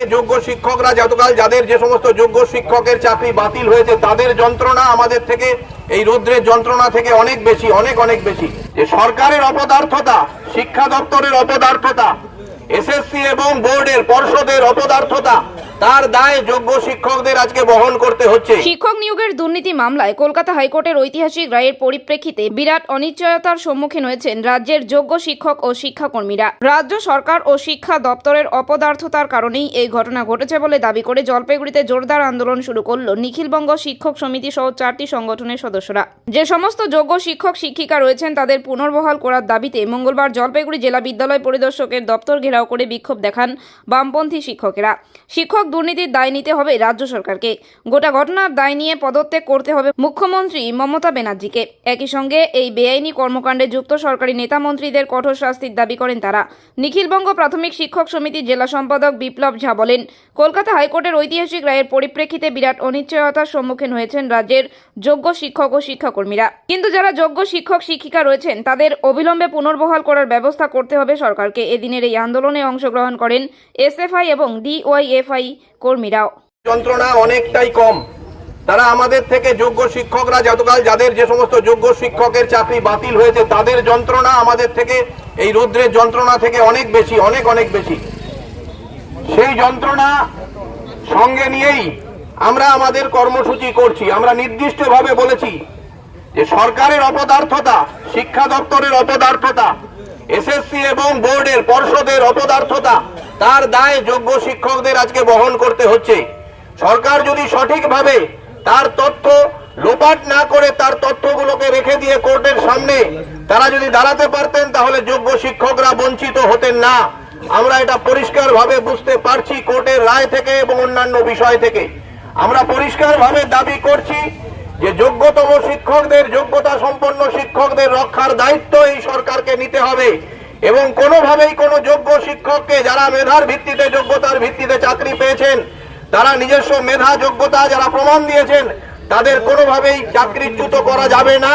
যোগ্য শিক্ষকরা যতকাল যাদের যে সমস্ত যোগ্য শিক্ষকের চাকরি বাতিল হয়েছে, তাদের যন্ত্রণা আমাদের থেকে, এই রৌদ্রের যন্ত্রণা থেকে অনেক বেশি, অনেক অনেক বেশি। যে সরকারের অপদার্থতা, শিক্ষা দপ্তরের অপদার্থতা, এসএসসি এবং বোর্ডের পর্ষদের অপদার্থতা তার দায় যোগ্য শিক্ষকদের আজকে বহন করতে হচ্ছে। শিক্ষক নিয়োগের দুর্নীতি মামলায় কলকাতা হাইকোর্টের ঐতিহাসিক রায়ের পরিপ্রেক্ষিতে বিরাট অনিশ্চয়তার সম্মুখীন হয়েছেন রাজ্যের যোগ্য শিক্ষক ও শিক্ষাকর্মীরা। রাজ্য সরকার ও শিক্ষা দপ্তরের অপদার্থতার কারণেই এই ঘটনা ঘটেছে বলে দাবি করে জলপাইগুড়িতে জোরদার আন্দোলন শুরু করল নিখিলবঙ্গ শিক্ষক সমিতি সহ চারটি সংগঠনের সদস্যরা। যে সমস্ত যোগ্য শিক্ষক শিক্ষিকা রয়েছেন তাদের পুনর্বহাল করার দাবিতে মঙ্গলবার জলপাইগুড়ি জেলা বিদ্যালয় পরিদর্শকের দপ্তর ঘেরাও করে বিক্ষোভ দেখান বামপন্থী শিক্ষকেরা। শিক্ষক দুর্নীতির দায় নিতে হবে রাজ্য সরকারকে। গোটা ঘটনার দায় নিয়ে পদত্যাগ করতে হবে মুখ্যমন্ত্রী মমতা ব্যানার্জিকে। একই সঙ্গে এই বেআইনি কর্মকাণ্ডে যুক্ত সরকারি নেতা মন্ত্রীদের কঠোর শাস্তির দাবি করেন তারা। নিখিলবঙ্গ প্রাথমিক শিক্ষক সমিতির জেলা সম্পাদক বিপ্লব ঝা বলেন, কলকাতা হাইকোর্টের ঐতিহাসিক রায়ের পরিপ্রেক্ষিতে বিরাট অনিশ্চয়তার সম্মুখীন হয়েছেন রাজ্যের যোগ্য শিক্ষক ও শিক্ষাকর্মীরা। কিন্তু যারা যোগ্য শিক্ষক, শিক্ষিকা রয়েছেন, তাদের অবিলম্বে পুনর্বহাল করার ব্যবস্থা করতে হবে সরকারকে। এদিনের এই আন্দোলনে অংশগ্রহণ করেন এসএফআই এবং ডিওয়াইএফআই কর্মীরাও। যন্ত্রণা অনেকটাই কম। তারা আমাদের থেকে যোগ্য শিক্ষকরা, যতকাল যাদের যে সমস্ত যোগ্য শিক্ষকের চাকরি বাতিল হয়েছে, তাদের যন্ত্রণা আমাদের থেকে, এই রৌদ্রের যন্ত্রণা থেকে অনেক বেশি, অনেক অনেক বেশি। সেই যন্ত্রণা সঙ্গে নিয়েই আমরা আমাদের কর্মসূচি করছি। আমরা নির্দিষ্টভাবে বলেছি যে সরকারের অপদার্থতা, শিক্ষা দপ্তরের অপদার্থতা, এসএসসি এবং বোর্ডের পর্ষদের অপদার্থতা তার দায় যোগ্য শিক্ষকদের আজকে বহন করতে হচ্ছে। সরকার যদি সঠিকভাবে তার তথ্য লোপাট না করে তার তথ্যগুলোকে রেখে দিয়ে কোর্টের সামনে তারা যদি দাঁড়াতে পারতেন, তাহলে যোগ্য শিক্ষকরা বঞ্চিত হতেন না। আমরা এটা পরিষ্কারভাবে বুঝতে পারছি কোর্টের রায় থেকে এবং অন্যান্য বিষয় থেকে। আমরা পরিষ্কারভাবে দাবি করছি যে যোগ্যতম শিক্ষকদের যোগ্যতা সম্পন্ন শিক্ষকদের রক্ষার দায়িত্ব এই সরকারকে নিতে হবে। এবং কোনোভাবেই কোনো যোগ্য শিক্ষককে যারা মেধার ভিত্তিতে, যোগ্যতার ভিত্তিতে চাকরি পেয়েছেন, তারা নিজস্ব মেধা, যোগ্যতা যারা প্রমাণ দিয়েছেন, তাদের কোনোভাবেই চাকরিচ্যুত করা যাবে না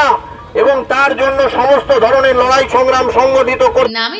এবং তার জন্য সমস্ত ধরনের লড়াই সংগ্রাম সংগঠিত নামি